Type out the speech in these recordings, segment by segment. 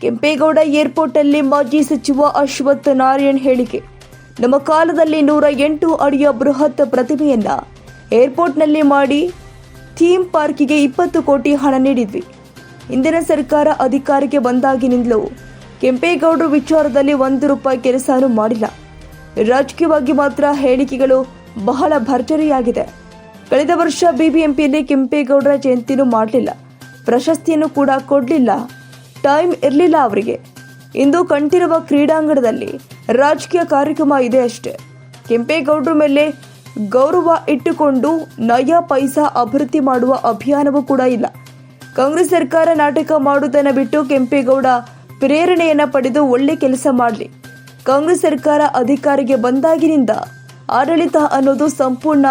ಕೆಂಪೇಗೌಡ ಏರ್ಪೋರ್ಟಲ್ಲಿ ಮಾಜಿ ಸಚಿವ ಅಶ್ವಥ್ ನಾರಾಯಣ್ ಹೇಳಿಕೆ. ನಮ್ಮ ಕಾಲದಲ್ಲಿ ನೂರ ಎಂಟು ಅಡಿಯ ಬೃಹತ್ ಪ್ರತಿಮೆಯನ್ನು ಏರ್ಪೋರ್ಟ್ನಲ್ಲಿ ಮಾಡಿ ಥೀಮ್ ಪಾರ್ಕಿಗೆ ಇಪ್ಪತ್ತು ಕೋಟಿ ಹಣ ನೀಡಿದ್ವಿ. ಇಂದಿನ ಸರ್ಕಾರ ಅಧಿಕಾರಕ್ಕೆ ಬಂದಾಗಿನಿಂದಲೂ ಕೆಂಪೇಗೌಡರು ವಿಚಾರದಲ್ಲಿ ಒಂದು ರೂಪಾಯಿ ಕೆಲಸನೂ ಮಾಡಿಲ್ಲ. ರಾಜಕೀಯವಾಗಿ ಮಾತ್ರ ಹೇಳಿಕೆಗಳು ಬಹಳ ಭರ್ಜರಿಯಾಗಿದೆ. ಕಳೆದ ವರ್ಷ ಬಿಬಿಎಂಪಿಯಲ್ಲಿ ಕೆಂಪೇಗೌಡರ ಜಯಂತಿನೂ ಮಾಡಲಿಲ್ಲ. ಪ್ರಶಸ್ತಿಯನ್ನು ಕೂಡ ಕೊಡಲಿಲ್ಲ. ಟೈಮ್ ಇರಲಿಲ್ಲ ಅವರಿಗೆ. ಇಂದು ಕಂಠಿರುವ ಕ್ರೀಡಾಂಗಣದಲ್ಲಿ ರಾಜಕೀಯ ಕಾರ್ಯಕ್ರಮ ಇದೆ ಅಷ್ಟೇ. ಕೆಂಪೇಗೌಡರ ಮೇಲೆ ಗೌರವ ಇಟ್ಟುಕೊಂಡು ನಯ ಪೈಸಾ ಅಭಿವೃದ್ಧಿ ಮಾಡುವ ಅಭಿಯಾನವೂ ಕೂಡ ಇಲ್ಲ. ಕಾಂಗ್ರೆಸ್ ಸರ್ಕಾರ ನಾಟಕ ಮಾಡುವುದನ್ನು ಬಿಟ್ಟು ಕೆಂಪೇಗೌಡ ಪ್ರೇರಣೆಯನ್ನು ಪಡೆದು ಒಳ್ಳೆ ಕೆಲಸ ಮಾಡಲಿ. ಕಾಂಗ್ರೆಸ್ ಸರ್ಕಾರ ಅಧಿಕಾರಿಗೆ ಬಂದಾಗಿನಿಂದ ಆಡಳಿತ ಅನ್ನೋದು ಸಂಪೂರ್ಣ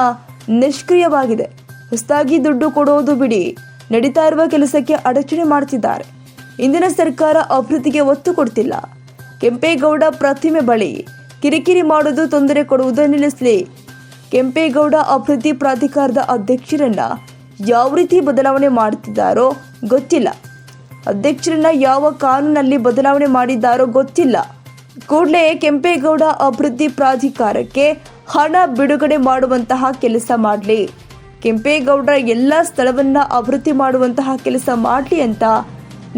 ನಿಷ್ಕ್ರಿಯವಾಗಿದೆ. ಹೊಸದಾಗಿ ದುಡ್ಡು ಕೊಡೋದು ಬಿಡಿ, ನಡೀತಾ ಇರುವ ಕೆಲಸಕ್ಕೆ ಅಡಚಣೆ ಮಾಡ್ತಿದ್ದಾರೆ. ಇಂದಿನ ಸರ್ಕಾರ ಅಭಿವೃದ್ಧಿಗೆ ಒತ್ತು ಕೊಡ್ತಿಲ್ಲ. ಕೆಂಪೇಗೌಡ ಪ್ರತಿಮೆ ಬಳಿ ಕಿರಿಕಿರಿ ಮಾಡುವುದು ತೊಂದರೆ ಕೊಡುವುದು ನಿಲ್ಲಿಸಲಿ. ಕೆಂಪೇಗೌಡ ಅಭಿವೃದ್ಧಿ ಪ್ರಾಧಿಕಾರದ ಅಧ್ಯಕ್ಷರನ್ನ ಯಾವ ರೀತಿ ಬದಲಾವಣೆ ಮಾಡುತ್ತಿದ್ದಾರೋ ಗೊತ್ತಿಲ್ಲ. ಅಧ್ಯಕ್ಷರನ್ನ ಯಾವ ಕಾನೂನಲ್ಲಿ ಬದಲಾವಣೆ ಮಾಡಿದ್ದಾರೋ ಗೊತ್ತಿಲ್ಲ. ಕೂಡಲೇ ಕೆಂಪೇಗೌಡ ಅಭಿವೃದ್ಧಿ ಪ್ರಾಧಿಕಾರಕ್ಕೆ ಹಣ ಬಿಡುಗಡೆ ಮಾಡುವಂತಹ ಕೆಲಸ ಮಾಡಲಿ. ಕೆಂಪೇಗೌಡರ ಎಲ್ಲ ಸ್ಥಳವನ್ನ ಅಭಿವೃದ್ಧಿ ಮಾಡುವಂತಹ ಕೆಲಸ ಮಾಡಲಿ ಅಂತ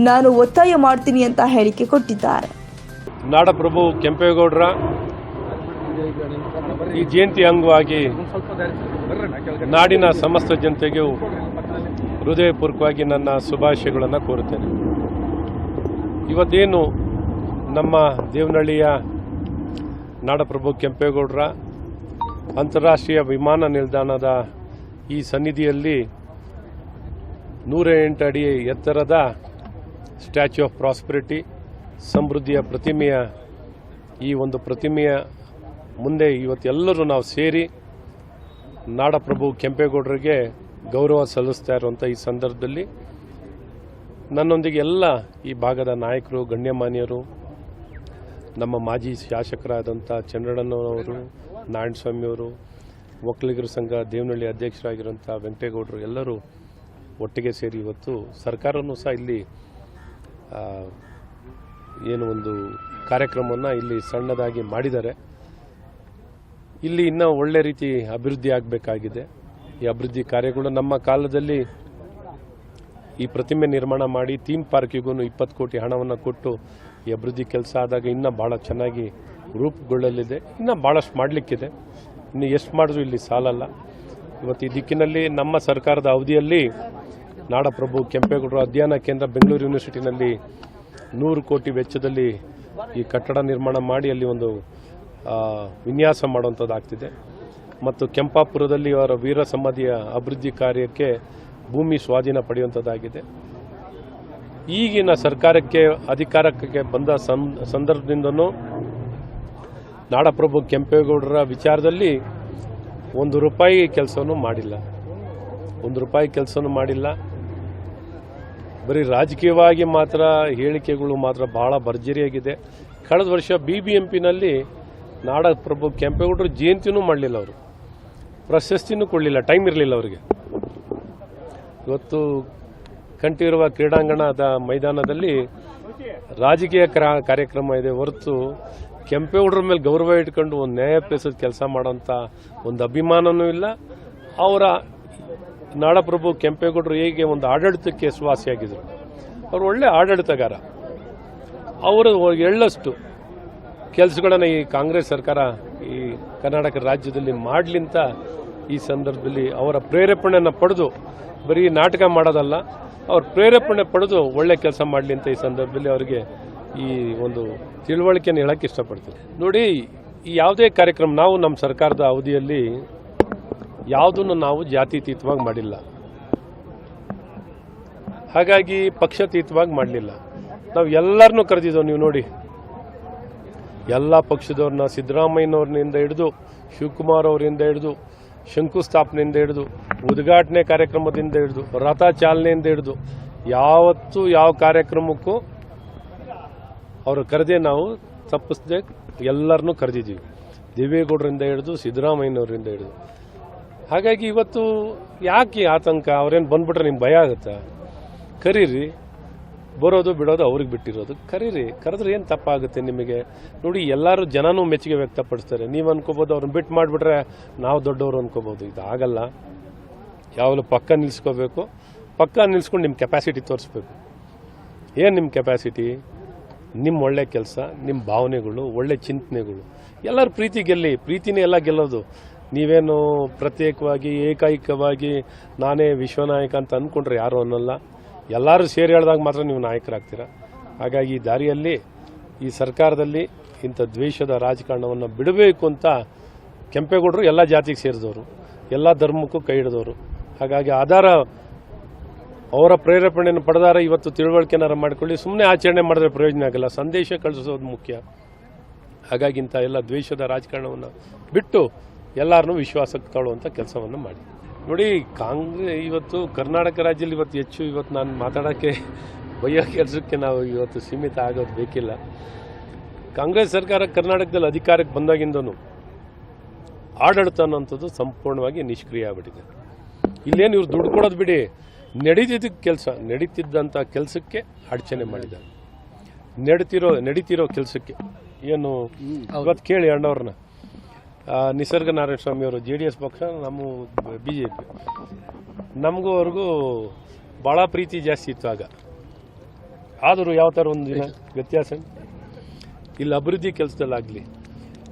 ನಾನು ಒತ್ತಾಯ ಮಾಡ್ತೀನಿ ಅಂತ ಹೇಳಿಕೆ ಕೊಟ್ಟಿದ್ದಾರೆ. ನಾಡಪ್ರಭು ಕೆಂಪೇಗೌಡರ, ಈ ಜಯಂತಿ ಅಂಗವಾಗಿ ನಾಡಿನ ಸಮಸ್ತ ಜನತೆಗೂ ಹೃದಯಪೂರ್ವಕವಾಗಿ ನನ್ನ ಶುಭಾಶಯಗಳನ್ನು ಕೋರುತ್ತೇನೆ. ಇವತ್ತೇನು ನಮ್ಮ ದೇವನಹಳ್ಳಿಯ ನಾಡಪ್ರಭು ಕೆಂಪೇಗೌಡರ, ಅಂತಾರಾಷ್ಟ್ರೀಯ ವಿಮಾನ ನಿಲ್ದಾಣದ ಈ ಸನ್ನಿಧಿಯಲ್ಲಿ ನೂರ ಎಂಟು ಅಡಿ ಎತ್ತರದ ಸ್ಟ್ಯಾಚ್ಯೂ ಆಫ್ ಪ್ರಾಸ್ಪರಿಟಿ ಸಮೃದ್ಧಿಯ ಪ್ರತಿಮೆಯ ಈ ಒಂದು ಪ್ರತಿಮೆಯ ಮುಂದೆ ಇವತ್ತೆಲ್ಲರೂ ನಾವು ಸೇರಿ ನಾಡಪ್ರಭು ಕೆಂಪೇಗೌಡರಿಗೆ ಗೌರವ ಸಲ್ಲಿಸ್ತಾ ಇರುವಂಥ ಈ ಸಂದರ್ಭದಲ್ಲಿ ನನ್ನೊಂದಿಗೆ ಎಲ್ಲ ಈ ಭಾಗದ ನಾಯಕರು, ಗಣ್ಯಮಾನ್ಯರು, ನಮ್ಮ ಮಾಜಿ ಶಾಸಕರಾದಂಥ ಚಂದ್ರಣ್ಣನವರು ನಾರಾಯಣಸ್ವಾಮಿಯವರು ಒಕ್ಕಲಿಗರ ಸಂಘ ದೇವನಹಳ್ಳಿ ಅಧ್ಯಕ್ಷರಾಗಿರುವಂಥ ವೆಂಕಟೇಗೌಡರು ಎಲ್ಲರೂ ಒಟ್ಟಿಗೆ ಸೇರಿ ಇವತ್ತು ಸರ್ಕಾರವೂ ಸಹ ಇಲ್ಲಿ ಏನು ಒಂದು ಕಾರ್ಯಕ್ರಮವನ್ನು ಇಲ್ಲಿ ಸಣ್ಣದಾಗಿ ಮಾಡಿದ್ದಾರೆ. ಇಲ್ಲಿ ಇನ್ನೂ ಒಳ್ಳೆ ರೀತಿ ಅಭಿವೃದ್ಧಿ ಆಗಬೇಕಾಗಿದೆ. ಈ ಅಭಿವೃದ್ಧಿ ಕಾರ್ಯಗಳು ನಮ್ಮ ಕಾಲದಲ್ಲಿ ಈ ಪ್ರತಿಮೆ ನಿರ್ಮಾಣ ಮಾಡಿ ಥೀಮ್ ಪಾರ್ಕಿಗೂ ಇಪ್ಪತ್ತು ಕೋಟಿ ಹಣವನ್ನು ಕೊಟ್ಟು ಈ ಅಭಿವೃದ್ಧಿ ಕೆಲಸ ಆದಾಗ ಇನ್ನೂ ಭಾಳ ಚೆನ್ನಾಗಿ ರೂಪುಗೊಳ್ಳಲಿದೆ. ಇನ್ನೂ ಭಾಳಷ್ಟು ಮಾಡಲಿಕ್ಕಿದೆ. ಇನ್ನು ಎಷ್ಟು ಮಾಡಿದ್ರು ಇಲ್ಲಿ ಸಾಲಲ್ಲ. ಇವತ್ತು ಈ ದಿಕ್ಕಿನಲ್ಲಿ ನಮ್ಮ ಸರ್ಕಾರದ ಅವಧಿಯಲ್ಲಿ ನಾಡಪ್ರಭು ಕೆಂಪೇಗೌಡರ ಅಧ್ಯಯನ ಕೇಂದ್ರ ಬೆಂಗಳೂರು ಯೂನಿವರ್ಸಿಟಿನಲ್ಲಿ ನೂರು ಕೋಟಿ ವೆಚ್ಚದಲ್ಲಿ ಈ ಕಟ್ಟಡ ನಿರ್ಮಾಣ ಮಾಡಿ ಅಲ್ಲಿ ಒಂದು ವಿನ್ಯಾಸ ಮಾಡುವಂಥದ್ದಾಗ್ತಿದೆ. ಮತ್ತು ಕೆಂಪಾಪುರದಲ್ಲಿ ಅವರ ವೀರ ಸಮಾಧಿಯ ಅಭಿವೃದ್ಧಿ ಕಾರ್ಯಕ್ಕೆ ಭೂಮಿ ಸ್ವಾಧೀನ ಪಡೆಯುವಂಥದ್ದಾಗಿದೆ. ಈಗಿನ ಸರ್ಕಾರಕ್ಕೆ, ಅಧಿಕಾರಕ್ಕೆ ಬಂದ ಸಂದರ್ಭದಿಂದನೂ ನಾಡಪ್ರಭು ಕೆಂಪೇಗೌಡರ ವಿಚಾರದಲ್ಲಿ ಒಂದು ರೂಪಾಯಿ ಕೆಲಸವನ್ನು ಮಾಡಿಲ್ಲ. ಒಂದು ರೂಪಾಯಿ ಕೆಲಸವನ್ನು ಮಾಡಿಲ್ಲ. ಬರೀ ರಾಜಕೀಯವಾಗಿ ಮಾತ್ರ ಹೇಳಿಕೆಗಳು ಮಾತ್ರ ಬಹಳ ಭರ್ಜರಿಯಾಗಿದೆ. ಕಳೆದ ವರ್ಷ ಬಿ ಬಿ ಎಂ ಪಿನಲ್ಲಿ ನಾಡಪ್ರಭು ಕೆಂಪೇಗೌಡರು ಜಯಂತಿನೂ ಮಾಡಲಿಲ್ಲ ಅವರು. ಪ್ರಶಸ್ತಿನೂ ಕೊಡಲಿಲ್ಲ, ಟೈಮ್ ಇರಲಿಲ್ಲ ಅವರಿಗೆ. ಇವತ್ತು ಕಂಠಿರುವ ಕ್ರೀಡಾಂಗಣದ ಮೈದಾನದಲ್ಲಿ ರಾಜಕೀಯ ಕ್ರಾ- ಕಾರ್ಯಕ್ರಮ ಇದೆ. ಹೊರತು ಕೆಂಪೇಗೌಡರ ಮೇಲೆ ಗೌರವ ಇಟ್ಕೊಂಡು ಒಂದು ನ್ಯಾಯ ಪೇಸದ ಕೆಲಸ ಮಾಡೋಂಥ ಒಂದು ಅಭಿಮಾನನೂ ಇಲ್ಲ, ಅವರ ನಾಡಪ್ರಭು ಕೆಂಪೇಗೌಡರು ಹೇಗೆ ಒಂದು ಆಡಳಿತಕ್ಕೆ ಸುವಾಸಿಯಾಗಿದ್ದರು ಅವರು ಒಳ್ಳೆ ಆಡಳಿತಗಾರ. ಅವರು ಎಳ್ಳಷ್ಟು ಕೆಲಸಗಳನ್ನು ಈ ಕಾಂಗ್ರೆಸ್ ಸರ್ಕಾರ ಈ ಕರ್ನಾಟಕ ರಾಜ್ಯದಲ್ಲಿ ಮಾಡಲಿಂತ ಈ ಸಂದರ್ಭದಲ್ಲಿ ಅವರ ಪ್ರೇರೇಪಣೆಯನ್ನು ಪಡೆದು ಬರೀ ನಾಟಕ ಮಾಡೋದಲ್ಲ, ಅವ್ರ ಪ್ರೇರೇಪಣೆ ಪಡೆದು ಒಳ್ಳೆ ಕೆಲಸ ಮಾಡಲಿ ಅಂತ ಈ ಸಂದರ್ಭದಲ್ಲಿ ಅವರಿಗೆ ಈ ಒಂದು ತಿಳುವಳಿಕೆಯನ್ನು ಹೇಳಕ್ಕೆ ಇಷ್ಟಪಡ್ತೀನಿ. ನೋಡಿ, ಈ ಯಾವುದೇ ಕಾರ್ಯಕ್ರಮ, ನಾವು ನಮ್ಮ ಸರ್ಕಾರದ ಅವಧಿಯಲ್ಲಿ ಯಾವುದನ್ನು ನಾವು ಜಾತ್ಯತೀತವಾಗಿ ಮಾಡಿಲ್ಲ. ಹಾಗಾಗಿ ಪಕ್ಷತೀತವಾಗಿ ಮಾಡಲಿಲ್ಲ. ನಾವು ಎಲ್ಲರನ್ನೂ ಕರೆದಿದ್ದೆವು ನೀವು ನೋಡಿ. ಎಲ್ಲ ಪಕ್ಷದವ್ರನ್ನ ಸಿದ್ದರಾಮಯ್ಯನವ್ರನಿಂದ ಹಿಡಿದು, ಶಿವಕುಮಾರ್ ಅವರಿಂದ ಹಿಡಿದು, ಶಂಕುಸ್ಥಾಪನೆಯಿಂದ ಹಿಡಿದು, ಉದ್ಘಾಟನೆ ಕಾರ್ಯಕ್ರಮದಿಂದ ಹಿಡಿದು, ರಥ ಚಾಲನೆಯಿಂದ ಹಿಡಿದು, ಯಾವತ್ತೂ ಯಾವ ಕಾರ್ಯಕ್ರಮಕ್ಕೂ ಅವರು ಕರೆದೇ ನಾವು ತಪ್ಪಿಸದೆ ಎಲ್ಲರನ್ನೂ ಕರೆದಿದ್ದೀವಿ. ದೇವೇಗೌಡರಿಂದ ಹಿಡಿದು ಸಿದ್ದರಾಮಯ್ಯನವರಿಂದ ಹಿಡಿದು. ಹಾಗಾಗಿ ಇವತ್ತು ಯಾಕೆ ಆತಂಕ? ಅವ್ರೇನು ಬಂದ್ಬಿಟ್ರೆ ನಿಮ್ಗೆ ಭಯ ಆಗುತ್ತೆ? ಕರೀರಿ. ಬರೋದು, ಬಿಡೋದು ಅವ್ರಿಗೆ ಬಿಟ್ಟಿರೋದು. ಕರೀರಿ. ಕರೆದ್ರೆ ಏನು ತಪ್ಪಾಗುತ್ತೆ ನಿಮಗೆ? ನೋಡಿ, ಎಲ್ಲರೂ ಜನನೂ ಮೆಚ್ಚುಗೆ ವ್ಯಕ್ತಪಡಿಸ್ತಾರೆ. ನೀವು ಅನ್ಕೋಬೋದು ಅವ್ರನ್ನ ಬಿಟ್ಟು ಮಾಡಿಬಿಟ್ರೆ ನಾವು ದೊಡ್ಡವರು ಅನ್ಕೋಬೋದು. ಇದು ಆಗಲ್ಲ ಯಾವಾಗಲೂ ಪಕ್ಕ ನಿಲ್ಸ್ಕೋಬೇಕು. ಪಕ್ಕ ನಿಲ್ಸ್ಕೊಂಡು ನಿಮ್ಮ ಕೆಪಾಸಿಟಿ ತೋರಿಸ್ಬೇಕು. ಏನು ನಿಮ್ಮ ಕೆಪಾಸಿಟಿ ನಿಮ್ಮ ಒಳ್ಳೆ ಕೆಲಸ ನಿಮ್ಮ ಭಾವನೆಗಳು, ಒಳ್ಳೆ ಚಿಂತನೆಗಳು. ಎಲ್ಲರ ಪ್ರೀತಿ ಗೆಲ್ಲಿ, ಪ್ರೀತಿನೇ ಎಲ್ಲ ಗೆಲ್ಲೋದು. ನೀವೇನು ಪ್ರತ್ಯೇಕವಾಗಿ, ಏಕೈಕವಾಗಿ ನಾನೇ ವಿಶ್ವನಾಯಕ ಅಂತ ಅಂದ್ಕೊಂಡ್ರೆ ಯಾರು ಅನ್ನಲ್ಲ. ಎಲ್ಲರೂ ಸೇರಿ ಹೇಳಿದಾಗ ಮಾತ್ರ ನೀವು ನಾಯಕರಾಗ್ತೀರ. ಹಾಗಾಗಿ ಈ ದಾರಿಯಲ್ಲಿ, ಈ ಸರ್ಕಾರದಲ್ಲಿ ಇಂಥ ದ್ವೇಷದ ರಾಜಕಾರಣವನ್ನು ಬಿಡಬೇಕು ಅಂತ ಕೆಂಪೇಗೌಡರು ಎಲ್ಲ ಜಾತಿಗೆ ಸೇರಿದವರು. ಎಲ್ಲ ಧರ್ಮಕ್ಕೂ ಕೈ ಹಿಡಿದವರು. ಹಾಗಾಗಿ ಆಧಾರ ಅವರ ಪ್ರೇರೇಪಣೆಯನ್ನು ಪಡೆದಾರ ಇವತ್ತು ತಿಳುವಳಿಕೆನಾರ ಮಾಡಿಕೊಳ್ಳಿ. ಸುಮ್ಮನೆ ಆಚರಣೆ ಮಾಡಿದ್ರೆ ಪ್ರಯೋಜನ ಆಗಲ್ಲ. ಸಂದೇಶ ಕಳಿಸೋದು ಮುಖ್ಯ. ಹಾಗಾಗಿ ಇಂಥ ಎಲ್ಲ ದ್ವೇಷದ ರಾಜಕಾರಣವನ್ನು ಬಿಟ್ಟು ಎಲ್ಲರನ್ನೂ ವಿಶ್ವಾಸಕ್ಕೆ ತಗೊಳ್ಳುವಂಥ ಕೆಲಸವನ್ನು ಮಾಡಿ. ನೋಡಿ ಕಾಂಗ್ರೆಸ್ ಇವತ್ತು ಕರ್ನಾಟಕ ರಾಜ್ಯದಲ್ಲಿ ಇವತ್ತು ಹೆಚ್ಚು ಇವತ್ತು ನಾನು ಮಾತಾಡೋಕ್ಕೆ ಬಯ್ಯೋ ಕೆಲಸಕ್ಕೆ ನಾವು ಇವತ್ತು ಸೀಮಿತ ಆಗೋದು ಬೇಕಿಲ್ಲ. ಕಾಂಗ್ರೆಸ್ ಸರ್ಕಾರ ಕರ್ನಾಟಕದಲ್ಲಿ ಅಧಿಕಾರಕ್ಕೆ ಬಂದಾಗಿಂದನು ಆಡಳಿತ ಅನ್ನೋಂಥದ್ದು ಸಂಪೂರ್ಣವಾಗಿ ನಿಷ್ಕ್ರಿಯ ಆಗ್ಬಿಟ್ಟಿದೆ. ಇಲ್ಲೇನು ಇವ್ರು ದುಡ್ಡು ಕೊಡೋದು ಬಿಡಿ. ನಡೀತಿದ್ದ ಕೆಲಸ ನಡೀತಿದ್ದಂಥ ಕೆಲಸಕ್ಕೆ ಅಡಚಣೆ ಮಾಡಿದ್ದಾರೆ. ನಡೀತಿರೋ ನಡೀತಿರೋ ಕೆಲಸಕ್ಕೆ. ಏನು ಇವತ್ತು ಕೇಳಿ ಅಣ್ಣವ್ರನ್ನ. ನಿಸರ್ಗ ನಾರಾಯಣ ಸ್ವಾಮಿ ಅವರು ಜೆ ಡಿ ಎಸ್ ಪಕ್ಷ, ನಮ್ಮ ಬಿ ಜೆ ಪಿ. ನಮಗೂ ಅವ್ರಿಗೂ ಭಾಳ ಪ್ರೀತಿ ಜಾಸ್ತಿ ಇತ್ತು ಆಗ. ಆದರೂ ಯಾವ ಥರ ಒಂದು ದಿನ ವ್ಯತ್ಯಾಸ? ಇಲ್ಲಿ ಅಭಿವೃದ್ಧಿ ಕೆಲಸದಲ್ಲಾಗಲಿ.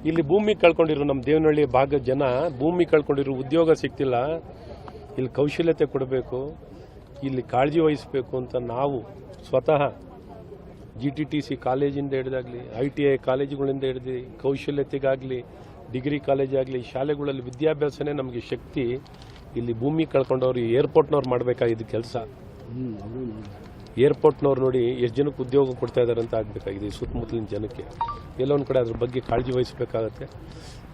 ಇಲ್ಲಿ ಭೂಮಿ ಕಳ್ಕೊಂಡಿರೋ ನಮ್ಮ ದೇವನಹಳ್ಳಿ ಭಾಗದ ಜನ ಭೂಮಿ ಕಳ್ಕೊಂಡಿರೋ ಉದ್ಯೋಗ ಸಿಗ್ತಿಲ್ಲ. ಇಲ್ಲಿ ಕೌಶಲ್ಯತೆ ಕೊಡಬೇಕು. ಇಲ್ಲಿ ಕಾಳಜಿ ವಹಿಸಬೇಕು ಅಂತ ನಾವು ಸ್ವತಃ ಜಿ ಟಿ ಟಿ ಸಿ ಕಾಲೇಜಿಂದ ಹಿಡಿದಾಗಲಿ, ಐ ಟಿ ಐ ಕಾಲೇಜುಗಳಿಂದ ಹಿಡಿದು ಕೌಶಲ್ಯತೆಗಾಗಲಿ ಡಿಗ್ರಿ ಕಾಲೇಜ್ ಆಗಲಿ ಶಾಲೆಗಳಲ್ಲಿ ವಿದ್ಯಾಭ್ಯಾಸನೇ ನಮಗೆ ಶಕ್ತಿ. ಇಲ್ಲಿ ಭೂಮಿ ಕಳ್ಕೊಂಡವ್ರು ಏರ್ಪೋರ್ಟ್ನವ್ರು ಮಾಡಬೇಕಾಗಿದ್ದು ಕೆಲಸ. ಏರ್ಪೋರ್ಟ್ನವ್ರು ನೋಡಿ ಎಷ್ಟು ಜನಕ್ಕೆ ಉದ್ಯೋಗ ಕೊಡ್ತಾ ಇದ್ದಾರೆ ಅಂತ ಆಗಬೇಕಾಗಿದೆ ಈ ಸುತ್ತಮುತ್ತಲಿನ ಜನಕ್ಕೆ. ಎಲ್ಲೊಂದು ಕಡೆ ಅದ್ರ ಬಗ್ಗೆ ಕಾಳಜಿ ವಹಿಸಬೇಕಾಗತ್ತೆ.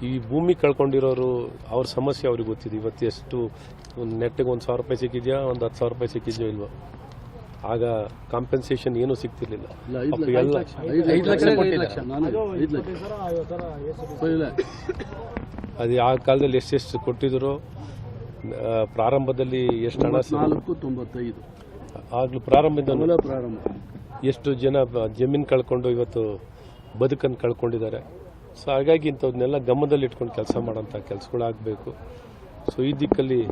ಈ ಭೂಮಿ ಕಳ್ಕೊಂಡಿರೋರು ಅವ್ರ ಸಮಸ್ಯೆ ಅವ್ರಿಗೆ ಗೊತ್ತಿದೆ. ಇವತ್ತು ಎಷ್ಟು ಒಂದು ನೆಟ್ಟಿಗೆ ಒಂದು ಸಾವಿರ ರೂಪಾಯಿ ಸಿಕ್ಕಿದೆಯಾ ಒಂದು ಹತ್ತು ಸಾವಿರ ರೂಪಾಯಿ ಸಿಕ್ಕಿದೆಯೋ ಇಲ್ವೋ. ಆಗ ಕಾಂಪೆನ್ಸೇಷನ್ ಏನೂ ಸಿಗ್ತಿರ್ಲಿಲ್ಲ. ಅದೇ ಎಲ್ಲ ಅದು ಆ ಕಾಲದಲ್ಲಿ ಎಷ್ಟೆಷ್ಟು ಕೊಟ್ಟಿದ್ರು? ಪ್ರಾರಂಭದಲ್ಲಿ ಎಷ್ಟು ಹಣ ತೊಂಬತ್ತೈದು. ಆಗ್ಲೂ ಪ್ರಾರಂಭದಿಂದ ಪ್ರಾರಂಭ. ಎಷ್ಟು ಜನ ಬ- ಜಮೀನು ಕಳ್ಕೊಂಡು ಇವತ್ತು ಬದುಕನ್ನು ಕಳ್ಕೊಂಡಿದ್ದಾರೆ. ಸೊ ಹಾಗಾಗಿ ಇಂಥವ್ರನ್ನೆಲ್ಲ ಗಮನದಲ್ಲಿ ಇಟ್ಕೊಂಡು ಕೆಲಸ ಮಾಡೋಂಥ ಕೆಲಸಗಳಾಗಬೇಕು. ಸೊ ಈ ದಿಕ್ಕಲ್ಲಿ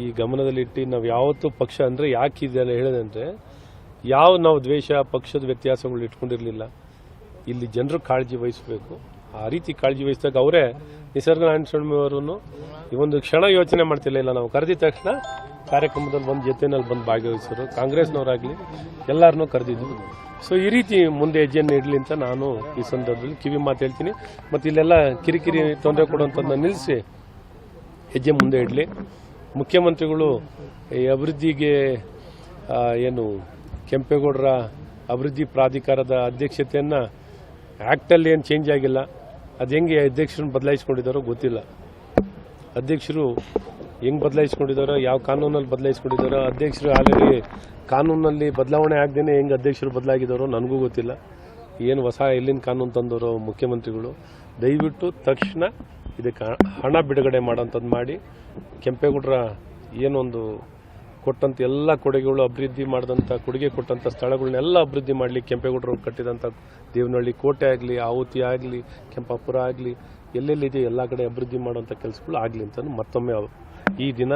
ಈ ಗಮನದಲ್ಲಿಟ್ಟು ನಾವು ಯಾವತ್ತೂ ಪಕ್ಷ ಅಂದರೆ ಯಾಕೆ ಇದೆಲ್ಲ ಹೇಳಿದಂದರೆ ಯಾವ ನಾವು ದ್ವೇಷ, ಪಕ್ಷದ ವ್ಯತ್ಯಾಸಗಳು ಇಟ್ಕೊಂಡಿರಲಿಲ್ಲ. ಇಲ್ಲಿ ಜನರು ಕಾಳಜಿ ವಹಿಸಬೇಕು. ಆ ರೀತಿ ಕಾಳಜಿ ವಹಿಸಿದಾಗ ಅವರೇ ನಿಸರ್ಗ ನಾರಾಯಣ ಸ್ವಾಮಿ ಅವರನ್ನು ಈ ಒಂದು ಕ್ಷಣ ಯೋಚನೆ ಮಾಡ್ತಿಲ್ಲ. ಇಲ್ಲ, ನಾವು ಕರೆದಿದ ತಕ್ಷಣ ಕಾರ್ಯಕ್ರಮದಲ್ಲಿ ಒಂದು ಜೊತೆನಲ್ಲಿ ಬಂದು ಭಾಗವಹಿಸೋರು, ಕಾಂಗ್ರೆಸ್ನವರಾಗಲಿ ಎಲ್ಲರನ್ನೂ ಕರೆದಿದ್ದು. ಸೊ ಈ ರೀತಿ ಮುಂದೆ ಹೆಜ್ಜೆಯನ್ನು ಇಡಲಿ ಅಂತ ನಾನು ಈ ಸಂದರ್ಭದಲ್ಲಿ ಕಿವಿ ಮಾತು ಹೇಳ್ತೀನಿ. ಮತ್ತು ಇಲ್ಲೆಲ್ಲ ಕಿರಿಕಿರಿ ತೊಂದರೆ ಕೊಡುವಂಥದ್ದನ್ನ ನಿಲ್ಲಿಸಿ ಹೆಜ್ಜೆ ಮುಂದೆ ಇಡಲಿ. ಮುಖ್ಯಮಂತ್ರಿಗಳು ಈ ಅಭಿವೃದ್ಧಿಗೆ ಏನು ಕೆಂಪೇಗೌಡರ ಅಭಿವೃದ್ಧಿ ಪ್ರಾಧಿಕಾರದ ಅಧ್ಯಕ್ಷತೆಯನ್ನು ಆ್ಯಕ್ಟಲ್ಲಿ ಏನು ಚೇಂಜ್ ಆಗಿಲ್ಲ. ಅದು ಹೆಂಗೆ ಅಧ್ಯಕ್ಷರನ್ನ ಬದಲಾಯಿಸ್ಕೊಂಡಿದ್ದಾರೋ ಗೊತ್ತಿಲ್ಲ. ಅಧ್ಯಕ್ಷರು ಹೆಂಗೆ ಬದಲಾಯಿಸ್ಕೊಂಡಿದ್ದಾರೋ, ಯಾವ ಕಾನೂನಲ್ಲಿ ಬದಲಾಯಿಸ್ಕೊಂಡಿದ್ದಾರೋ, ಅಧ್ಯಕ್ಷರು ಆಲ್ರೆಡಿ ಕಾನೂನಲ್ಲಿ ಬದಲಾವಣೆ ಆಗದೇ ಹೆಂಗೆ ಅಧ್ಯಕ್ಷರು ಬದಲಾಗಿದ್ದಾರೋ ನನಗೂ ಗೊತ್ತಿಲ್ಲ. ಏನು ಹೊಸ ಎಲ್ಲಿನ ಕಾನೂನು ತಂದವರು ಮುಖ್ಯಮಂತ್ರಿಗಳು, ದಯವಿಟ್ಟು ತಕ್ಷಣ ಇದಕ್ಕೆ ಹಣ ಬಿಡುಗಡೆ ಮಾಡೋಂಥದ್ದು ಮಾಡಿ ಕೆಂಪೇಗೌಡರ ಏನೊಂದು ಕೊಟ್ಟಂಥ ಎಲ್ಲ ಕೊಡುಗೆಗಳು ಅಭಿವೃದ್ಧಿ ಮಾಡಿದಂಥ ಕೊಡುಗೆ ಕೊಟ್ಟಂಥ ಸ್ಥಳಗಳನ್ನೆಲ್ಲ ಅಭಿವೃದ್ಧಿ ಮಾಡಲಿ ಕೆಂಪೇಗೌಡರು ಕಟ್ಟಿದಂಥ ದೇವನಹಳ್ಳಿ ಕೋಟೆ ಆಗಲಿ, ಆಹುತಿ ಆಗಲಿ, ಕೆಂಪಾಪುರ ಆಗಲಿ, ಎಲ್ಲೆಲ್ಲಿದೆ ಎಲ್ಲ ಕಡೆ ಅಭಿವೃದ್ಧಿ ಮಾಡುವಂಥ ಕೆಲಸಗಳು ಆಗಲಿ ಅಂತಂದು ಮತ್ತೊಮ್ಮೆ ಈ ದಿನ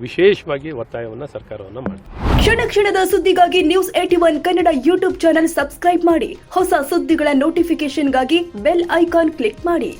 ವಿಶೇಷವಾಗಿ ಒತ್ತಾಯವನ್ನು ಸರ್ಕಾರವನ್ನು ಮಾಡ್ತೀವಿ. ಕ್ಷಣ ಕ್ಷಣದ ಸುದ್ದಿಗಾಗಿ news eighty one Kannada YouTube channel subscribe ಮಾಡಿ. ಹೊಸ ಸುದ್ದಿಗಳ ನೋಟಿಫಿಕೇಶನ್ಗಾಗಿ ಬೆಲ್ ಐಕಾನ್ ಕ್ಲಿಕ್ ಮಾಡಿ.